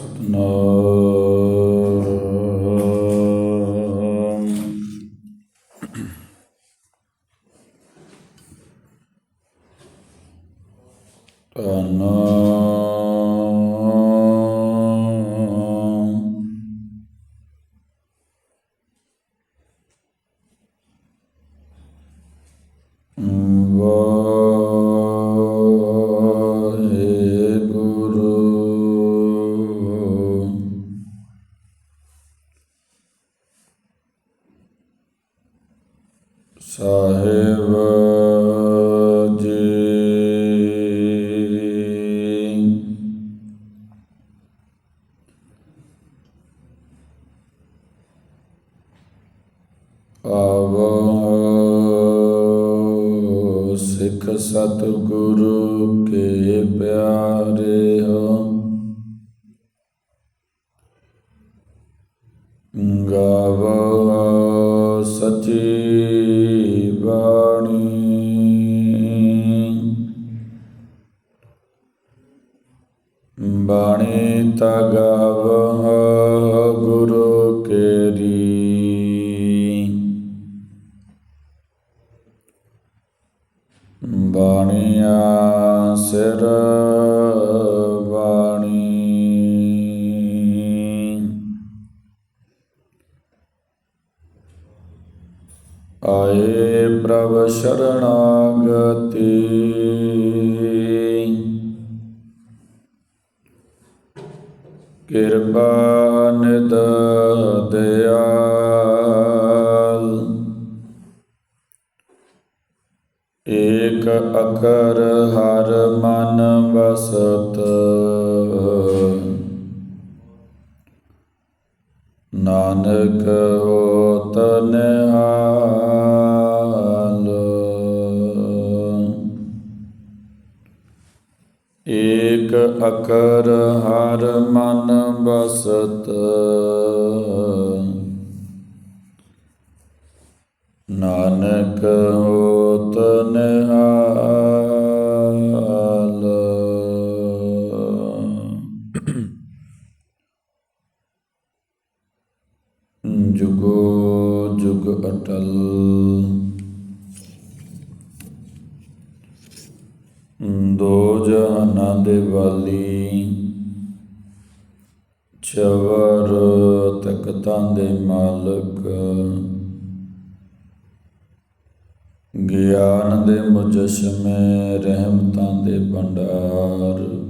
Satnam. Sahib ji ਆਵੋ ਸਿੱਖ ਸਤਿਗੁਰੂ ਕੇ ਪਿਆਰੇ ਹੋ। ਗਾਵੋ ਆਏ ਪ੍ਰਭ ਸ਼ਰਣਾਗਤੀ। ਕਿਰਪਾ ਨਿਦ ਦਿਆਲ ਏਕ ਅਕਰ ਹਰ ਮਨ ਵਸਤ। ਨਾਨਕ ਹੋਤ ਨਿਹਾਲ ਏਕ ਅਕਰ ਹਰ ਮਨ ਬਸਤ। ਨਾਨਕ ਹੋਤ ਨਿਹਾਲ ਜੁਗੋ ਜੁਗ ਅਟਲ। ਦੋ ਜਹਾਨਾਂ ਦੇ ਵਾਲੀ ਚਵਰ ਤਖਤਾਂ ਦੇ ਮਾਲਕ। ਗਿਆਨ ਦੇ ਮੁਜਸਮੇ ਰਹਿਮਤਾਂ ਦੇ ਭੰਡਾਰ।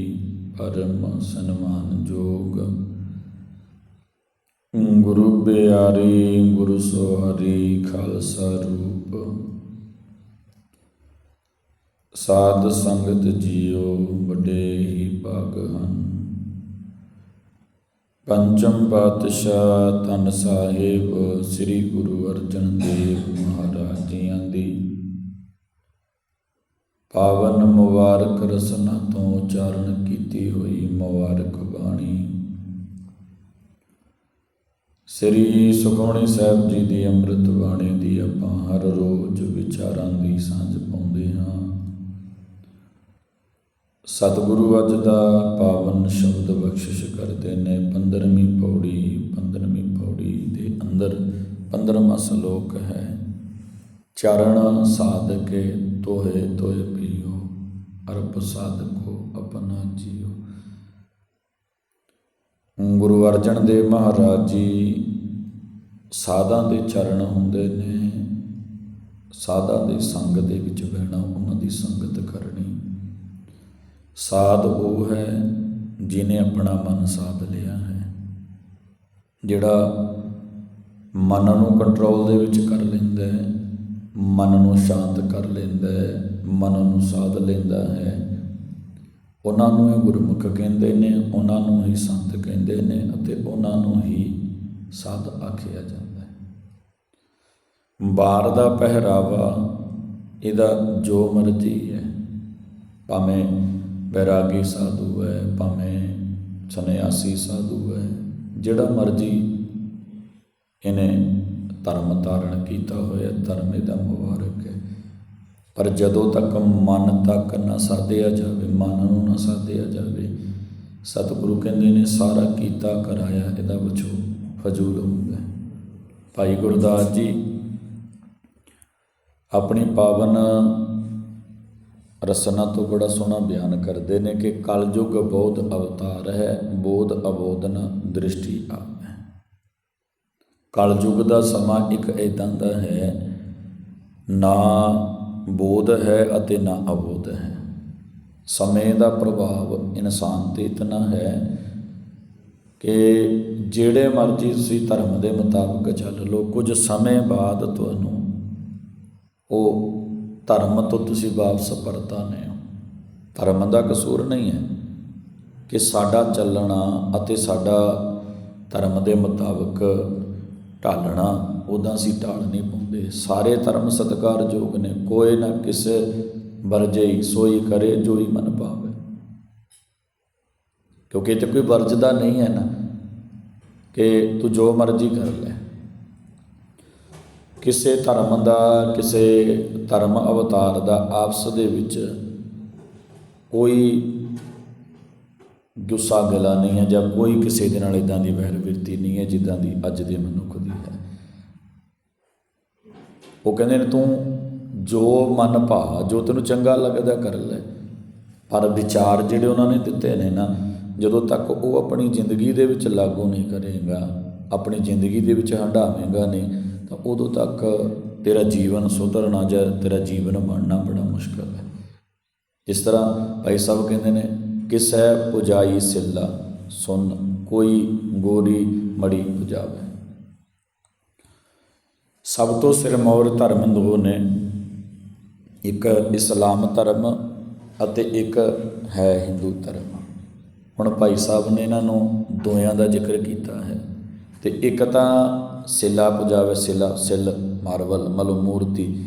ਪਰਮ ਸਨਮਾਨ ਜੋਗ। ਗੁਰੂ ਪਿਆਰੀ, ਗੁਰੂ ਸੋਹਰੀ, ਖਾਲਸਾ ਰੂਪ। ਸਾਧ ਸੰਗਤ ਜੀਓ, ਵੱਡੇ ਹੀ ਭਾਗ ਹਨ। ਪੰਚਮ ਪਾਤਸ਼ਾਹ ਧੰਨ ਸਾਹਿਬ, ਸ੍ਰੀ ਗੁਰੂ ਅਰਜਨ ਦੇਵ ਮਹਾਰਾਜ ਜੀਆਂ ਦੀ। ਪਾਵਨ ਮੁਬਾਰਕ ਰਸਨਾ ਤੋਂ ਉਚਾਰਨ ਕੀਤੀ ਹੋਈ ਮੁਬਾਰਕ ਬਾਣੀ। ਸ੍ਰੀ ਸੁਖਮਣੀ ਸਾਹਿਬ ਜੀ ਦੀ ਅੰਮ੍ਰਿਤ ਬਾਣੀ ਦੀ ਆਪਾਂ ਹਰ ਰੋਜ਼ ਵਿਚਾਰਾਂ ਦੀ ਸਾਂਝ ਪਾਉਂਦੇ ਹਾਂ। ਸਤਿਗੁਰੂ ਅੱਜ ਦਾ ਪਾਵਨ ਸ਼ਬਦ ਬਖਸ਼ਿਸ਼ ਕਰਦੇ ਨੇ 15ਵੀਂ ਪੌੜੀ 15ਵੀਂ ਪੌੜੀ ਦੇ ਅੰਦਰ 15ਵਾਂ ਸ਼ਲੋਕ ਹੈ, ਚਰਨ ਸਾਧਕੇ ਤੋਹੇ ਤੋਹੇ ਪੀਓ, ਅਰਪ ਸਾਧਕੋ ਆਪਣਾ ਜੀਓ। ਗੁਰੂ ਅਰਜਨ ਦੇਵ ਮਹਾਰਾਜ ਜੀ ਸਾਧਾਂ ਦੇ ਚਰਨ ਹੁੰਦੇ ਨੇ, ਸਾਧਾਂ ਦੀ ਸੰਗ ਦੇ ਵਿੱਚ ਬਹਿਣਾ, ਉਹਨਾਂ ਦੀ ਸੰਗਤ ਕਰਨੀ। ਸਾਧ ਉਹ ਹੈ ਜਿਨੇ ਆਪਣਾ ਮਨ ਸਾਧ ਲਿਆ ਹੈ, ਜਿਹੜਾ ਮਨ ਨੂੰ ਕੰਟਰੋਲ ਦੇ ਵਿੱਚ ਕਰ ਲੈਂਦਾ ਹੈ, ਮਨ ਨੂੰ ਸ਼ਾਂਤ ਕਰ ਲੈਂਦਾ ਹੈ, ਮਨ ਨੂੰ ਸਾਧ ਲੈਂਦਾ ਹੈ। ਉਹਨਾਂ ਨੂੰ ਹੀ ਗੁਰਮੁਖ ਕਹਿੰਦੇ ਨੇ, ਉਹਨਾਂ ਨੂੰ ਹੀ ਸੰਤ ਕਹਿੰਦੇ ਨੇ ਅਤੇ ਉਹਨਾਂ ਨੂੰ ਹੀ ਸਾਧ ਆਖਿਆ ਜਾਂਦਾ ਹੈ। ਬਾਰ ਦਾ ਪਹਿਰਾਵਾ ਇਹਦਾ ਜੋ ਮਰਜ਼ੀ ਹੈ। ਭਾਵੇਂ ਬੈਰਾਗੀ ਸਾਧੂ ਹੈ, ਭਾਵੇਂ ਸੰਨਿਆਸੀ ਸਾਧੂ ਹੈ, ਜਿਹੜਾ ਮਰਜ਼ੀ ਇਹਨੇ ਧਰਮ ਧਾਰਨ ਕੀਤਾ ਹੋਇਆ, ਧਰਮ ਇਹਦਾ ਮੁਬਾਰਕ ਹੈ। ਪਰ ਜਦੋਂ ਤੱਕ ਮਨ ਤੱਕ ਨਾ ਸਾਧਿਆ ਜਾਵੇ, ਮਨ ਨੂੰ ਨਾ ਸਾਧਿਆ ਜਾਵੇ, ਸਤਿਗੁਰੂ ਕਹਿੰਦੇ ਨੇ, ਸਾਰਾ ਕੀਤਾ ਕਰਾਇਆ, ਇਹਦਾ ਵਜੋ ਫਜ਼ੂਲ ਹੁੰਦਾ ਭਾਈ ਗੁਰਦਾਸ ਜੀ, ਆਪਣੀ ਪਾਵਨ ਰਸਨਾ ਤੋਂ ਬੜਾ ਸੋਹਣਾ ਬਿਆਨ ਕਰਦੇ ਨੇ ਕਿ ਕਲਯੁਗ ਬੋਧ ਅਵਤਾਰ ਹੈ, ਬੋਧ ਅਬੋਧਨ ਦ੍ਰਿਸ਼ਟੀ ਆਵੇ ਕਲਯੁਗ ਦਾ ਸਮਾਂ ਇੱਕ ਇਦਾਂ ਦਾ ਹੈ, ਨਾ ਬੋਧ ਹੈ ਅਤੇ ਨਾ ਅਬੋਧ ਹੈ। ਸਮੇਂ ਦਾ ਪ੍ਰਭਾਵ ਇਨਸਾਨ ਤੇ ਇਤਨਾ ਹੈ ਕਿ ਜਿਹੜੇ ਮਰਜ਼ੀ ਤੁਸੀਂ ਧਰਮ ਦੇ ਮੁਤਾਬਕ ਚੱਲ ਲਓ, ਕੁਝ ਸਮੇਂ ਬਾਅਦ ਤੁਹਾਨੂੰ ਉਹ ਧਰਮ ਤੋਂ ਤੁਸੀਂ ਵਾਪਸ ਪਰਤਾਨੇ ਹੋ। ਧਰਮ ਦਾ ਕਸੂਰ ਨਹੀਂ ਹੈ ਕਿ ਸਾਡਾ ਚੱਲਣਾ ਅਤੇ ਸਾਡਾ ਧਰਮ ਦੇ ਮੁਤਾਬਕ ਢਾਲਣਾ। ਉਦਾਂ ਅਸੀਂ ਢਾਲ ਨਹੀਂ ਪਾਉਂਦੇ। ਸਾਰੇ ਧਰਮ ਸਤਿਕਾਰਯੋਗ ਨੇ, ਕੋਈ ਨਾ ਕਿਸੇ ਵਰਜਈ ਸੋਈ ਕਰੇ ਜੋਈ ਮਨ ਪਾਵੇ ਕਿਉਂਕਿ ਇਹ ਤੇ ਕੋਈ ਵਰਜਦਾ ਨਹੀਂ ਹੈ ਨਾ ਕਿ ਤੂੰ ਜੋ ਮਰਜ਼ੀ ਕਰ ਲੈ। ਕਿਸੇ ਧਰਮ ਦਾ, ਕਿਸੇ ਧਰਮ ਅਵਤਾਰ ਦਾ ਆਪਸ ਦੇ ਵਿੱਚ ਕੋਈ ਗੁੱਸਾ ਗਿਲਾ ਨਹੀਂ ਹੈ ਜਾਂ ਕੋਈ ਕਿਸੇ ਦੇ ਨਾਲ ਇਦਾਂ ਦੀ ਵੈਰ ਵਿਰਤੀ ਨਹੀਂ ਹੈ ਜਿੱਦਾਂ ਦੀ ਅੱਜ ਦੇ ਮਨੁੱਖ ਉਹ ਕਹਿੰਦੇ ਨੇ, ਤੂੰ ਜੋ ਮਨ ਭਾ ਜੋ ਤੈਨੂੰ ਚੰਗਾ ਲੱਗਦਾ ਕਰ ਲੈ। ਪਰ ਵਿਚਾਰ ਜਿਹੜੇ ਉਹਨਾਂ ਨੇ ਦਿੱਤੇ ਨੇ ਨਾ, ਜਦੋਂ ਤੱਕ ਉਹ ਆਪਣੀ ਜ਼ਿੰਦਗੀ ਦੇ ਵਿੱਚ ਲਾਗੂ ਨਹੀਂ ਕਰੇਗਾ, ਆਪਣੀ ਜ਼ਿੰਦਗੀ ਦੇ ਵਿੱਚ ਹੰਡਾਵੇਂਗਾ ਨਹੀਂ, ਤਾਂ ਉਦੋਂ ਤੱਕ ਤੇਰਾ ਜੀਵਨ ਸੁਧਰਨਾ ਜਾਂ ਤੇਰਾ ਜੀਵਨ ਬਣਨਾ ਬੜਾ ਮੁਸ਼ਕਲ ਹੈ। ਇਸ ਤਰ੍ਹਾਂ ਭਾਈ ਸਾਹਿਬ ਕਹਿੰਦੇ ਨੇ, ਕਿਸੈ ਪੁਜਾਈ ਸਿੱਲਾ ਸੁਨ ਕੋਈ ਗੋਰੀ ਮੜੀ ਪੁਜਾਵੇ। ਸਭ ਤੋਂ ਸਿਰਮੌਰ ਧਰਮ ਦੋ ਨੇ। ਇੱਕ ਇਸਲਾਮ ਧਰਮ ਅਤੇ ਇੱਕ ਹੈ ਹਿੰਦੂ ਧਰਮ। ਹੁਣ ਭਾਈ ਸਾਹਿਬ ਨੇ ਇਹਨਾਂ ਨੂੰ ਦੋਆਂ ਦਾ ਜ਼ਿਕਰ ਕੀਤਾ ਹੈ ਤੇ ਇੱਕ ਤਾਂ ਸਿੱਲਾ ਪੁਜਾਵੇ ਸਿੱਲਾ, ਸਿੱਲ ਮਾਰਵਲ ਮਲੋ ਮੂਰਤੀ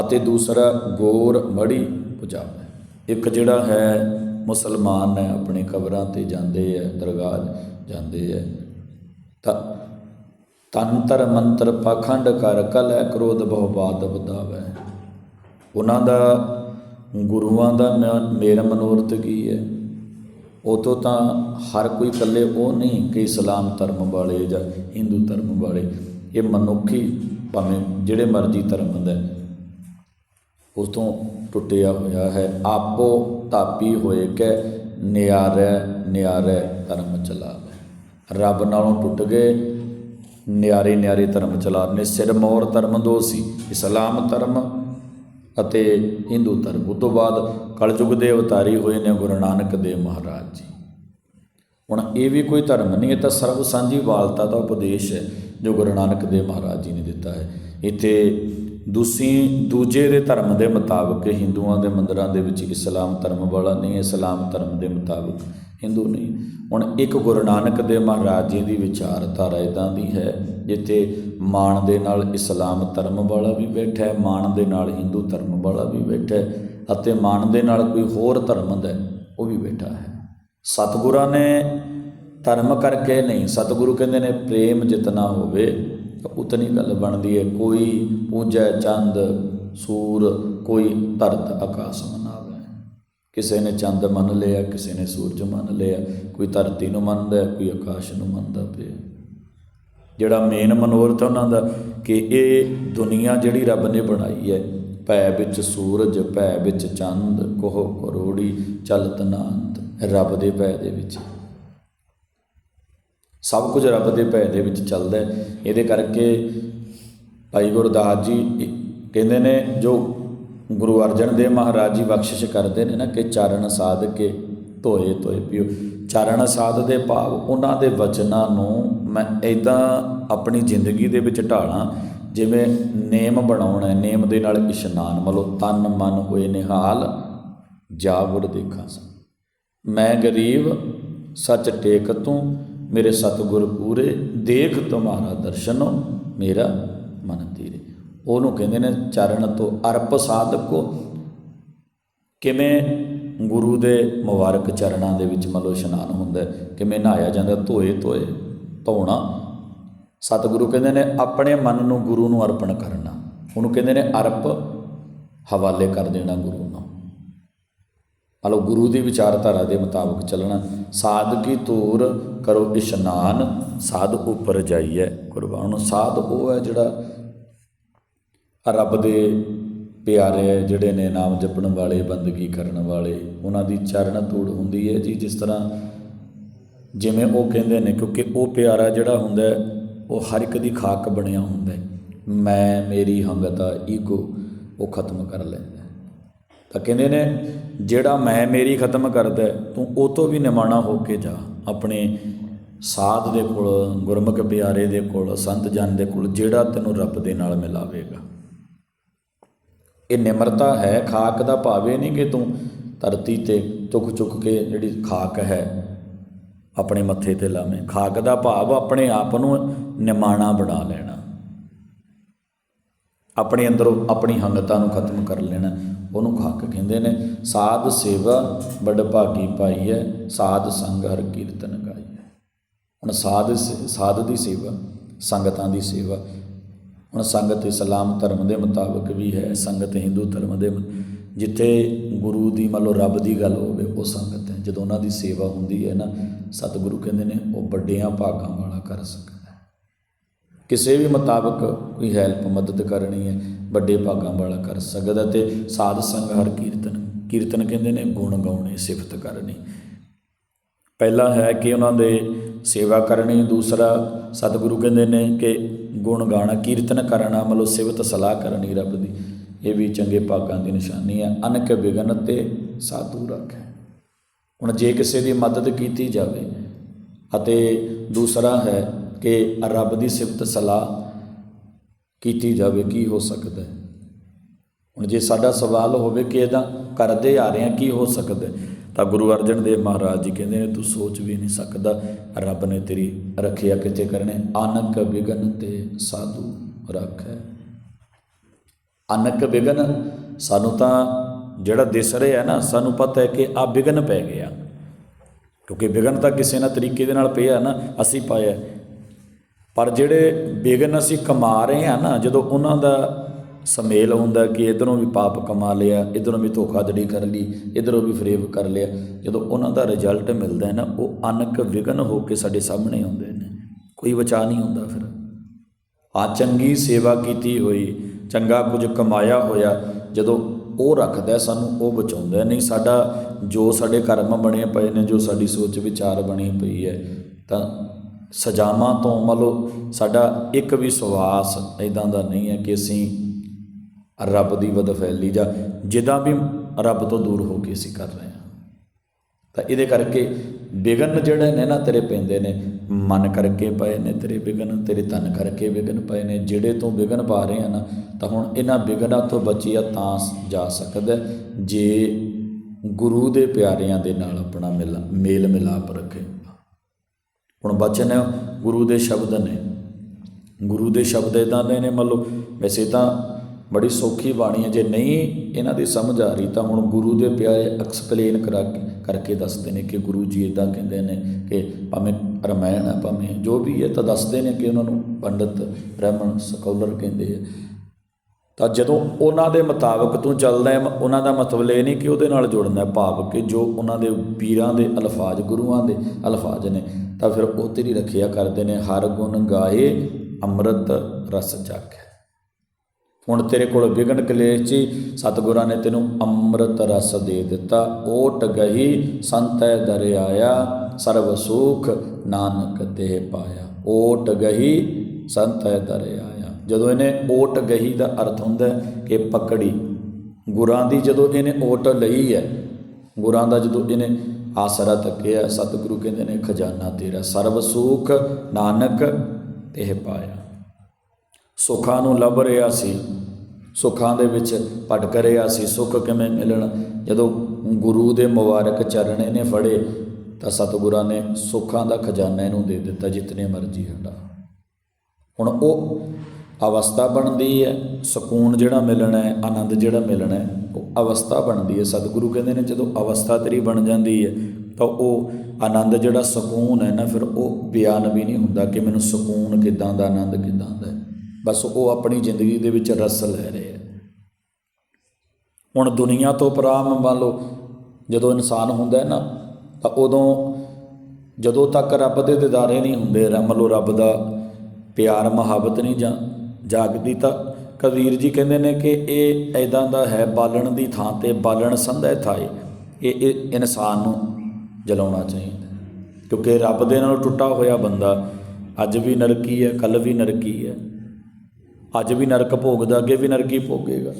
ਅਤੇ ਦੂਸਰਾ ਗੋਰ ਮੜੀ ਪੁਜਾਵੇ। ਇੱਕ ਜਿਹੜਾ ਹੈ ਮੁਸਲਮਾਨ ਹੈ, ਆਪਣੇ ਕਬਰਾਂ ਤੇ ਜਾਂਦੇ ਹੈ, ਦਰਗਾਹ ਜਾਂਦੇ ਹੈ। ਤਾਂ ਤੰਤਰ ਮੰਤਰ ਪਾਖੰਡ ਕਰ ਕਲੈ ਕ੍ਰੋਧ ਬਹੁ ਬਾਤ ਬਤਾਵੇ ਉਹਨਾਂ ਦਾ, ਗੁਰੂਆਂ ਦਾ ਮੇਰਾ ਮਨੋਰਥ ਕੀ ਹੈ? ਉਹ ਤੋਂ ਤਾਂ ਹਰ ਕੋਈ ਇਕੱਲੇ ਉਹ ਨਹੀਂ ਕਿ ਇਸਲਾਮ ਧਰਮ ਵਾਲੇ ਜਾਂ ਹਿੰਦੂ ਧਰਮ ਵਾਲੇ। ਇਹ ਮਨੁੱਖੀ ਭਾਵੇਂ ਜਿਹੜੇ ਮਰਜ਼ੀ ਧਰਮ ਦਾ। ਉਸ ਤੋਂ ਟੁੱਟਿਆ ਹੋਇਆ ਹੈ। ਆਪੋ ਤਾਪੀ ਹੋਏ ਕਿ, ਨਿਆਰੇ ਨਿਆਰੇ ਧਰਮ ਚਲਾਵੇ। ਰੱਬ ਨਾਲੋਂ ਟੁੱਟ ਗਏ ਨਿਆਰੇ ਨਿਆਰੇ ਧਰਮ ਚਲਾ ਰਹੇ ਨੇ ਸਿਰਮੌਰ ਧਰਮ ਦੋ ਸੀ ਇਸਲਾਮ ਧਰਮ ਅਤੇ ਹਿੰਦੂ ਧਰਮ। ਉਸ ਤੋਂ ਬਾਅਦ ਕਲਯੁਗ ਦੇ ਅਵਤਾਰੀ ਹੋਏ ਨੇ ਗੁਰੂ ਨਾਨਕ ਦੇਵ ਮਹਾਰਾਜ ਜੀ। ਹੁਣ ਇਹ ਵੀ ਕੋਈ ਧਰਮ ਨਹੀਂ ਇਹ ਤਾਂ ਸਰਬ ਸਾਂਝੀ ਵਾਲਤਾ ਦਾ ਉਪਦੇਸ਼ ਹੈ ਜੋ ਗੁਰੂ ਨਾਨਕ ਦੇਵ ਮਹਾਰਾਜ ਜੀ ਨੇ ਦਿੱਤਾ ਹੈ। ਇੱਥੇ ਦੂਸੀ, ਦੂਜੇ ਦੇ ਧਰਮ ਦੇ ਮੁਤਾਬਕ ਹਿੰਦੂਆਂ ਦੇ ਮੰਦਰਾਂ ਦੇ ਵਿੱਚ ਇਸਲਾਮ ਧਰਮ ਵਾਲਾ ਨਹੀਂ, ਇਸਲਾਮ ਧਰਮ ਦੇ ਮੁਤਾਬਕ ਹਿੰਦੂ ਨਹੀਂ। ਹੁਣ ਇੱਕ ਗੁਰੂ ਨਾਨਕ ਦੇਵ ਮਹਾਰਾਜ ਜੀ ਦੀ ਵਿਚਾਰਧਾਰਾ ਇਦਾਂ ਦੀ ਹੈ, ਜਿੱਥੇ ਮਾਣ ਦੇ ਨਾਲ ਇਸਲਾਮ ਧਰਮ ਵਾਲਾ ਵੀ ਬੈਠਾ ਹੈ, ਮਾਣ ਦੇ ਨਾਲ ਹਿੰਦੂ ਧਰਮ ਵਾਲਾ ਵੀ ਬੈਠਾ ਹੈ, ਅਤੇ ਮਾਣ ਦੇ ਨਾਲ ਕੋਈ ਹੋਰ ਧਰਮ ਦਾ ਉਹ ਵੀ ਬੈਠਾ ਹੈ। ਸਤਿਗੁਰਾਂ ਨੇ ਧਰਮ ਕਰਕੇ ਨਹੀਂ, ਸਤਿਗੁਰੂ ਕਹਿੰਦੇ ਨੇ, ਪ੍ਰੇਮ ਜਿਤਨਾ ਹੋਵੇ ਤਾਂ ਉਤਨੀ ਗੱਲ ਬਣਦੀ ਹੈ। ਕੋਈ ਪੂਜੈ ਚੰਦ, ਸੂਰ, ਕੋਈ ਧਰਤ ਆਕਾਸ਼ ਮਨਾਵੇ। ਕਿਸੇ ਨੇ ਚੰਦ ਮੰਨ ਲਿਆ, ਕਿਸੇ ਨੇ ਸੂਰਜ ਮੰਨ ਲਿਆ, ਕੋਈ ਧਰਤੀ ਨੂੰ ਮੰਨਦਾ, ਕੋਈ ਆਕਾਸ਼ ਨੂੰ ਮੰਨਦਾ ਪਿਆ। ਜਿਹੜਾ ਮੇਨ ਮਨੋਰਥ ਉਹਨਾਂ ਦਾ ਕਿ ਇਹ ਦੁਨੀਆ ਜਿਹੜੀ ਰੱਬ ਨੇ ਬਣਾਈ ਹੈ, ਭੈ ਵਿੱਚ ਸੂਰਜ, ਭੈ ਵਿੱਚ ਚੰਦ, ਕੋਹ ਕਰੋੜੀ, ਚਲਤ ਨਾਂਤ ਰੱਬ ਦੇ ਭੈ ਦੇ ਵਿੱਚ। ਸਭ ਕੁਝ ਰੱਬ ਦੇ ਭੈ ਦੇ ਵਿੱਚ ਚੱਲਦਾ ਹੈ। ਇਹਦੇ ਕਰਕੇ ਭਾਈ ਗੁਰਦਾਸ ਜੀ ਕਹਿੰਦੇ ਨੇ, ਜੋ ਗੁਰੂ ਅਰਜਨ ਦੇਵ ਮਹਾਰਾਜ ਜੀ ਬਖਸ਼ਿਸ਼ ਕਰਦੇ ਨੇ ਨਾ ਕਿ ਚਰਨ ਸਾਧ ਕੇ ਧੋਏ ਧੋਏ ਪਿਓ। ਚਰਨ ਸਾਧ ਦੇ ਭਾਵ ਉਹਨਾਂ ਦੇ ਵਚਨਾਂ ਨੂੰ ਮੈਂ ਇਦਾਂ ਆਪਣੀ ਜ਼ਿੰਦਗੀ ਦੇ ਵਿੱਚ ਢਾਲਾਂ, ਜਿਵੇਂ ਨੇਮ ਬਣਾਉਣਾ ਹੈ, ਨੇਮ ਦੇ ਨਾਲ ਇਸ਼ਨਾਨ ਮਤਲਬ ਤਨ ਮਨ ਹੋਏ ਨਿਹਾਲ ਜਾ ਗੁਰ ਦੇਖਾਂ ਸੰ ਮੈਂ ਗਰੀਬ, ਸੱਚ ਟੇਕ ਤੂੰ ਮੇਰੇ ਸਤਿਗੁਰ ਪੂਰੇ, ਦੇਖ ਤੁਮਾਰਾ ਦਰਸ਼ਨੋ ਮੇਰਾ ਮਨ ਤੀਰੇ। ਉਹਨੂੰ ਕਹਿੰਦੇ ਨੇ, ਚਰਨ ਤੋਂ ਅਰਪ ਸਾਧਕੋ। ਕਿਵੇਂ ਗੁਰੂ ਦੇ ਮੁਬਾਰਕ ਚਰਨਾਂ ਦੇ ਵਿੱਚ ਮਤਲਬ ਇਸ਼ਨਾਨ ਹੁੰਦਾ ਕਿਵੇਂ ਨਹਾਇਆ ਜਾਂਦਾ, ਧੋਏ ਧੋਏ, ਧੋਣਾ। ਸਤਿਗੁਰੂ ਕਹਿੰਦੇ ਨੇ, ਆਪਣੇ ਮਨ ਨੂੰ ਗੁਰੂ ਨੂੰ ਅਰਪਣ ਕਰਨਾ। ਉਹਨੂੰ ਕਹਿੰਦੇ ਨੇ, ਅਰਪ ਹਵਾਲੇ ਕਰ ਦੇਣਾ ਗੁਰੂ ਨੂੰ। ਮਤਲਬ ਗੁਰੂ ਦੀ ਵਿਚਾਰਧਾਰਾ ਦੇ ਮੁਤਾਬਕ ਚੱਲਣਾ ਸਾਧ ਕੀ ਧੂਰ ਕਰੋ ਇਸ਼ਨਾਨ, ਸਾਧ ਉੱਪਰ ਜਾਈਏ ਕੁਰਬਾਨ। ਸਾਧ ਉਹ ਹੈ ਜਿਹੜਾ ਰੱਬ ਦੇ ਪਿਆਰੇ ਜਿਹੜੇ ਨੇ ਨਾਮ ਜਪਣ ਵਾਲੇ, ਬੰਦਗੀ ਕਰਨ ਵਾਲੇ, ਉਹਨਾਂ ਦੀ ਚਰਨ ਧੂੜ ਹੁੰਦੀ ਹੈ ਜੀ, ਜਿਸ ਤਰ੍ਹਾਂ ਜਿਵੇਂ ਉਹ ਕਹਿੰਦੇ ਨੇ, ਕਿਉਂਕਿ ਉਹ ਪਿਆਰਾ ਜਿਹੜਾ ਹੁੰਦਾ ਉਹ ਹਰ ਇੱਕ ਦੀ ਖਾਕ ਬਣਿਆ ਹੁੰਦਾ ਮੈਂ, ਮੇਰੀ ਹੰਗਤਾ, ਈਗੋ, ਉਹ ਖਤਮ ਕਰ ਲੈ। ਤਾਂ ਕਹਿੰਦੇ ਨੇ, ਜਿਹੜਾ ਮੈਂ ਮੇਰੀ ਖਤਮ ਕਰਦਾ, ਤੂੰ ਉਹ ਤੋਂ ਵੀ ਨਿਮਾਣਾ ਹੋ ਕੇ ਜਾ। ਆਪਣੇ ਸਾਧ ਦੇ ਕੋਲ, ਗੁਰਮੁਖ ਪਿਆਰੇ ਦੇ ਕੋਲ, ਸੰਤ ਜਨ ਦੇ ਕੋਲ, ਜਿਹੜਾ ਤੈਨੂੰ ਰੱਬ ਦੇ ਨਾਲ ਮਿਲਾਵੇਗਾ। ਇਹ ਨਿਮਰਤਾ ਹੈ, ਖਾਕ ਦਾ ਭਾਵ ਇਹ ਨਹੀਂ ਕਿ ਤੂੰ ਧਰਤੀ ਤੇ ਚੁੱਕ ਚੁੱਕ ਕੇ ਜਿਹੜੀ ਖਾਕ ਹੈ, ਆਪਣੇ ਮੱਥੇ ਤੇ ਲਾਵੇਂ। ਖਾਕ ਦਾ ਭਾਵ ਆਪਣੇ ਆਪ ਨੂੰ ਨਿਮਾਣਾ ਬਣਾ ਲੈਣਾ। ਆਪਣੇ ਅੰਦਰੋਂ ਆਪਣੀ ਹੰਗਤਾ ਨੂੰ ਖਤਮ ਕਰ ਲੈਣਾ। ਉਹਨੂੰ ਖਾਕ ਕਹਿੰਦੇ ਨੇ, ਸਾਧ ਸੇਵਾ ਬੜ ਭਾਗੀ ਪਾਈ ਹੈ ਸਾਧ ਸੰਗ ਹਰ ਕੀਰਤਨ ਗਾਈ ਹੈ ਹੁਣ ਸਾਧ ਸ- ਸਾਧ ਦੀ ਸੇਵਾ, ਸੰਗਤਾਂ ਦੀ ਸੇਵਾ, ਹੁਣ ਸੰਗਤ ਇਸਲਾਮ ਧਰਮ ਦੇ ਮੁਤਾਬਕ ਵੀ ਹੈ, ਸੰਗਤ ਹਿੰਦੂ ਧਰਮ ਦੇ ਜਿੱਥੇ ਗੁਰੂ ਦੀ ਮੰਨ ਲਓ ਰੱਬ ਦੀ ਗੱਲ ਹੋਵੇ, ਉਹ ਸੰਗਤ ਹੈ। ਜਦੋਂ ਉਹਨਾਂ ਦੀ ਸੇਵਾ ਹੁੰਦੀ ਹੈ ਨਾ, ਸਤਿਗੁਰੂ ਕਹਿੰਦੇ ਨੇ, ਉਹ ਵੱਡਿਆਂ ਭਾਗਾਂ ਵਾਲਾ ਕਰ ਸਕਦਾ ਕਿਸੇ ਵੀ ਮੁਤਾਬਕ ਕੋਈ ਹੈਲਪ ਮਦਦ ਕਰਨੀ ਹੈ ਵੱਡੇ ਭਾਗਾਂ ਵਾਲਾ ਕਰ ਸਕਦਾ ਤੇ ਸਾਧ ਸੰਗ ਹਰ ਕੀਰਤਨ ਕੀਰਤਨ ਕਹਿੰਦੇ ਨੇ, ਗੁਣ ਗਾਉਣੇ, ਸਿਫਤ ਕਰਨੀ। ਪਹਿਲਾ ਹੈ ਕਿ ਉਹਨਾਂ ਦੇ ਸੇਵਾ ਕਰਨੀ, ਦੂਸਰਾ ਸਤਿਗੁਰੂ ਕਹਿੰਦੇ ਨੇ ਕਿ ਗੁਣ ਗਾਣਾ, ਕੀਰਤਨ ਕਰਨਾ, ਮਤਲਬ ਸਿਵਤ ਸਲਾਹ ਕਰਨੀ ਰੱਬ ਦੀ। ਇਹ ਵੀ ਚੰਗੇ ਭਾਗਾਂ ਦੀ ਨਿਸ਼ਾਨੀ ਹੈ। ਅਨਕ ਵਿਗਨ ਤੇ ਸਾਧੂ ਰੱਖੇ। ਹੁਣ ਜੇ ਕਿਸੇ ਦੀ ਮਦਦ ਕੀਤੀ ਜਾਵੇ ਅਤੇ ਦੂਸਰਾ ਹੈ ਕਿ ਰੱਬ ਦੀ ਸਿਫਤ ਸਲਾਹ ਕੀਤੀ ਜਾਵੇ, ਕੀ ਹੋ ਸਕਦਾ ਹੈ? ਹੁਣ ਜੇ ਸਾਡਾ ਸਵਾਲ ਹੋਵੇ ਕਿ ਇਹਦਾ ਕਰਦੇ ਆ ਰਹੇ ਹਾਂ, ਕੀ ਹੋ ਸਕਦਾ ਤਾਂ ਗੁਰੂ ਅਰਜਨ ਦੇਵ ਮਹਾਰਾਜ ਜੀ ਕਹਿੰਦੇ ਨੇ, ਤੂੰ ਸੋਚ ਵੀ ਨਹੀਂ ਸਕਦਾ, ਰੱਬ ਨੇ ਤੇਰੀ ਰੱਖਿਆ ਕਿਤੇ ਕਰਨੇ ਅਨਕ ਵਿਗਨ ਤੇ ਸਾਧੂ ਰੱਖੈ। ਅਨਕ ਵਿਗਨ, ਸਾਨੂੰ ਤਾਂ ਜਿਹੜਾ ਦਿਸ ਰਿਹਾ ਨਾ, ਸਾਨੂੰ ਪਤਾ ਹੈ ਕਿ ਆ ਵਿਗਨ ਪੈ ਗਿਆ। ਕਿਉਂਕਿ ਵਿਗਨ ਤਾਂ ਕਿਸੇ ਨਾ ਤਰੀਕੇ ਦੇ ਨਾਲ ਪਿਆ ਨਾ, ਅਸੀਂ ਪਾਇਆ। ਪਰ ਜਿਹੜੇ ਵਿਗਨ ਅਸੀਂ ਕਮਾ ਰਹੇ ਹਾਂ ਨਾ, ਜਦੋਂ ਉਹਨਾਂ ਦਾ ਸਮੇਲ ਹੁੰਦਾ ਕਿ ਇਧਰੋਂ ਵੀ ਪਾਪ ਕਮਾ ਲਿਆ, ਇਧਰੋਂ ਵੀ ਧੋਖਾਧੜੀ ਕਰ ਲਈ, ਇਧਰੋਂ ਵੀ ਫਰੇਬ ਕਰ ਲਿਆ, ਜਦੋਂ ਉਹਨਾਂ ਦਾ ਰਿਜ਼ਲਟ ਮਿਲਦਾ ਹੈ ਨਾ, ਉਹ ਅਨਕ ਵਿਗਨ ਹੋ ਕੇ ਸਾਡੇ ਸਾਹਮਣੇ ਆਉਂਦੇ ਨੇ। ਕੋਈ ਬਚਾ ਨਹੀਂ ਹੁੰਦਾ ਫਿਰ। ਆ ਚੰਗੀ ਸੇਵਾ ਕੀਤੀ ਹੋਈ, ਚੰਗਾ ਕੁਝ ਕਮਾਇਆ ਹੋਇਆ, ਜਦੋਂ ਉਹ ਰੱਖਦਾ ਸਾਨੂੰ, ਉਹ ਬਚਾਉਂਦਾ ਨਹੀਂ, ਸਾਡਾ ਜੋ ਸਾਡੇ ਕਰਮ ਬਣੇ ਪਏ ਨੇ, ਜੋ ਸਾਡੀ ਸੋਚ ਵਿਚਾਰ ਬਣੀ ਪਈ ਹੈ, ਤਾਂ ਸਜ਼ਾਵਾਂ ਤੋਂ ਮੰਨ ਲਓ ਸਾਡਾ ਇੱਕ ਵੀ ਸਵਾਸ ਇਦਾਂ ਦਾ ਨਹੀਂ ਹੈ ਕਿ ਅਸੀਂ ਰੱਬ ਦੀ ਵਦ ਫੈਲੀ ਜਾਂ ਜਿੱਦਾਂ ਵੀ ਰੱਬ ਤੋਂ ਦੂਰ ਹੋ ਕੇ ਅਸੀਂ ਕਰ ਰਹੇ ਹਾਂ। ਤਾਂ ਇਹਦੇ ਕਰਕੇ ਵਿਗਨ ਜਿਹੜੇ ਨੇ ਨਾ ਤੇਰੇ ਪੈਂਦੇ ਨੇ, ਮਨ ਕਰਕੇ ਪਏ ਨੇ ਤੇਰੇ ਵਿਗਨ ਤੇਰੇ ਤਨ ਕਰਕੇ ਵਿਗਨ ਪਏ ਨੇ, ਜਿਹੜੇ ਤੋਂ ਵਿਗਨ ਪਾ ਰਹੇ ਆ ਨਾ, ਤਾਂ ਹੁਣ ਇਹਨਾਂ ਵਿਗਨਾਂ ਤੋਂ ਬਚੀਆ ਤਾਂ ਜਾ ਸਕਦਾ ਜੇ ਗੁਰੂ ਦੇ ਪਿਆਰਿਆਂ ਦੇ ਨਾਲ ਆਪਣਾ ਮਿਲ ਮੇਲ ਮਿਲਾਪ ਰੱਖੇ। ਹੁਣ ਬਚਨ ਹੈ, ਗੁਰੂ ਦੇ ਸ਼ਬਦ ਨੇ। ਗੁਰੂ ਦੇ ਸ਼ਬਦ ਇਦਾਂ ਦੇ ਨੇ ਮੰਨ ਲਓ ਵੈਸੇ ਤਾਂ ਬੜੀ ਸੌਖੀ ਬਾਣੀ ਹੈ, ਜੇ ਨਹੀਂ ਇਹਨਾਂ ਦੀ ਸਮਝ ਆ ਰਹੀ ਤਾਂ ਹੁਣ ਗੁਰੂ ਦੇ ਪਿਆਰੇ ਐਕਸਪਲੇਨ ਕਰਾ ਕੇ, ਕਰਕੇ ਦੱਸਦੇ ਨੇ ਕਿ ਗੁਰੂ ਜੀ ਇਦਾਂ ਕਹਿੰਦੇ ਨੇ ਕਿ ਭਾਵੇਂ ਰਮਾਇਣ ਹੈ, ਭਾਵੇਂ ਜੋ ਵੀ ਹੈ, ਤਾਂ ਦੱਸਦੇ ਨੇ ਕਿ ਉਹਨਾਂ ਨੂੰ ਪੰਡਤ, ਬ੍ਰਾਹਮਣ, ਸਕੋਲਰ ਕਹਿੰਦੇ ਆ। ਤਾਂ ਜਦੋਂ ਉਹਨਾਂ ਦੇ ਮੁਤਾਬਕ ਤੂੰ ਚੱਲਦਾ ਹੈ ਉਹਨਾਂ ਦਾ ਮਤਲਬ ਇਹ ਨਹੀਂ ਕਿ ਉਹਦੇ ਨਾਲ ਜੁੜਨਾ ਭਾਵ ਕਿ ਜੋ ਉਹਨਾਂ ਦੇ ਪੀਰਾਂ ਦੇ ਅਲਫਾਜ਼, ਗੁਰੂਆਂ ਦੇ ਅਲਫਾਜ਼ ਨੇ, ਤਾਂ ਫਿਰ ਉਹ ਤੇਰੀ ਰੱਖਿਆ ਕਰਦੇ ਨੇ, ਹਰ ਗੁਣ ਗਾਏ, ਅੰਮ੍ਰਿਤ ਰਸ ਚੱਕ। ਹੁਣ ਤੇਰੇ ਕੋਲ ਵਿਗਨ ਕਲੇਸ਼ ਜੀ ਸਤਿਗੁਰਾਂ ਨੇ ਤੈਨੂੰ ਅੰਮ੍ਰਿਤ ਰਸ ਦੇ ਦਿੱਤਾ, ਓਟ ਗਈ ਸੰਤੈ ਦਰਿਆਇਆ ਸਰਬ ਸੁਖ ਨਾਨਕ ਤੇ ਪਾਇਆ। ਓਟ ਗਹੀ ਸੰਤੈ ਦਰਿਆਇਆ। ਜਦੋਂ ਇਹਨੇ ਓਟ ਗਈ ਦਾ ਅਰਥ ਹੁੰਦਾ ਕਿ ਪਕੜੀ। ਗੁਰਾਂ ਦੀ ਜਦੋਂ ਇਹਨੇ ਓਟ ਲਈ ਹੈ, ਗੁਰਾਂ ਦਾ ਜਦੋਂ ਇਹਨੇ ਆਸਰਾ ਤੱਕਿਆ ਸਤਿਗੁਰੂ ਕਹਿੰਦੇ ਨੇ, ਖਜ਼ਾਨਾ ਤੇਰਾ ਸਰਬ ਸੁਖ, ਨਾਨਕ ਤੇ ਪਾਇਆ। ਸੁੱਖਾਂ ਨੂੰ ਲੱਭ ਰਿਹਾ ਸੀ। ਸੁੱਖਾਂ ਦੇ ਵਿੱਚ ਭਟਕ ਰਿਹਾ ਸੀ। ਸੁੱਖ ਕਿਵੇਂ ਮਿਲਣ? ਜਦੋਂ ਗੁਰੂ ਦੇ ਮੁਬਾਰਕ ਚਰਨ ਇਹਨੇ ਫੜੇ, ਤਾਂ ਸਤਿਗੁਰਾਂ ਨੇ ਸੁੱਖਾਂ ਦਾ ਖਜ਼ਾਨਾ ਇਹਨੂੰ ਦੇ ਦਿੱਤਾ, ਜਿਤਨੇ ਮਰਜ਼ੀ ਹਟਾ। ਹੁਣ ਉਹ ਅਵਸਥਾ ਬਣਦੀ ਹੈ, ਸਕੂਨ ਜਿਹੜਾ ਮਿਲਣਾ ਹੈ, ਆਨੰਦ ਜਿਹੜਾ ਮਿਲਣਾ ਹੈ, ਉਹ ਅਵਸਥਾ ਬਣਦੀ ਹੈ। ਸਤਿਗੁਰੂ ਕਹਿੰਦੇ ਨੇ ਜਦੋਂ ਅਵਸਥਾ ਤੇਰੀ ਬਣ ਜਾਂਦੀ ਹੈ, ਤਾਂ ਉਹ ਆਨੰਦ ਜਿਹੜਾ ਸਕੂਨ ਹੈ ਨਾ, ਫਿਰ ਉਹ ਬਿਆਨ ਵੀ ਨਹੀਂ ਹੁੰਦਾ ਕਿ ਮੈਨੂੰ ਸਕੂਨ ਕਿਦਾਂ ਦਾ, ਆਨੰਦ ਕਿਦਾਂ ਦਾ ਹੈ। ਬਸ ਉਹ ਆਪਣੀ ਜ਼ਿੰਦਗੀ ਦੇ ਵਿੱਚ ਰਸ ਲੈ ਰਹੇ ਹੈ। ਹੁਣ ਦੁਨੀਆ ਤੋਂ ਪਰਾਮ ਮੰਨ ਲਓ, ਜਦੋਂ ਇਨਸਾਨ ਹੁੰਦਾ ਹੈ ਨਾ, ਤਾਂ ਉਦੋਂ ਜਦੋਂ ਤੱਕ ਰੱਬ ਦੇ ਦਿਦਾਰੇ ਨਹੀਂ ਹੁੰਦੇ ਰ- ਮੰਨ ਲਓ ਰੱਬ ਦਾ ਪਿਆਰ ਮੁਹੱਬਤ ਨਹੀਂ ਜਾਂ ਜਾਗਦੀ ਤਾਂ ਕਬੀਰ ਜੀ ਕਹਿੰਦੇ ਨੇ ਕਿ ਇਹ ਐਦਾਂ ਦਾ ਹੈ, ਬਾਲਣ ਦੀ ਥਾਂ ਤੇ ਬਾਲਣ ਸੰਧੈ ਥਾਏ। ਇਹ ਇਹ ਇਨਸਾਨ ਨੂੰ ਜਲਾਉਣਾ ਚਾਹੀਦਾ ਕਿਉਂਕਿ ਰੱਬ ਦੇ ਨਾਲ ਟੁੱਟਾ ਹੋਇਆ ਬੰਦਾ ਅੱਜ ਵੀ ਨਰਕੀ ਹੈ ਕੱਲ ਵੀ ਨਰਕੀ ਹੈ। ਅੱਜ ਵੀ ਨਰਕ ਭੋਗਦਾ, ਅੱਗੇ ਵੀ ਨਰਕੀ ਭੋਗੇਗਾ।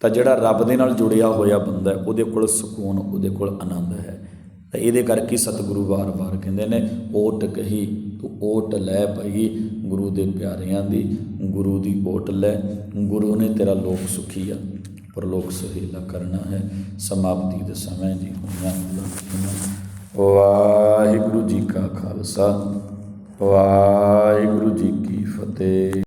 ਤਾਂ ਜਿਹੜਾ ਰੱਬ ਦੇ ਨਾਲ ਜੁੜਿਆ ਹੋਇਆ ਬੰਦਾ ਉਹਦੇ ਕੋਲ ਸਕੂਨ, ਉਹਦੇ ਕੋਲ ਆਨੰਦ ਹੈ। ਤਾਂ ਇਹਦੇ ਕਰਕੇ ਸਤਿਗੁਰੂ ਵਾਰ-ਵਾਰ ਕਹਿੰਦੇ ਨੇ, ਓਟ ਕਹੀ, ਤੂੰ ਓਟ ਲੈ ਭਈ ਗੁਰੂ ਦੇ ਪਿਆਰਿਆਂ ਦੀ, ਗੁਰੂ ਦੀ ਓਟ ਲੈ, ਗੁਰੂ ਨੇ ਤੇਰਾ ਲੋਕ ਸੁਖੀ ਸੁਖੀਆ ਪਰਲੋਕ ਸਹੇਲਾ ਕਰਨਾ ਹੈ, ਸਮਾਪਤੀ ਦੇ ਸਮੇਂ ਜੀ ਹੋਣਾ ਵਾਹਿਗੁਰੂ ਜੀ ਕਾ ਖਾਲਸਾ, ਵਾਹਿਗੁਰੂ ਜੀ ਕੀ ਫਤਿਹ।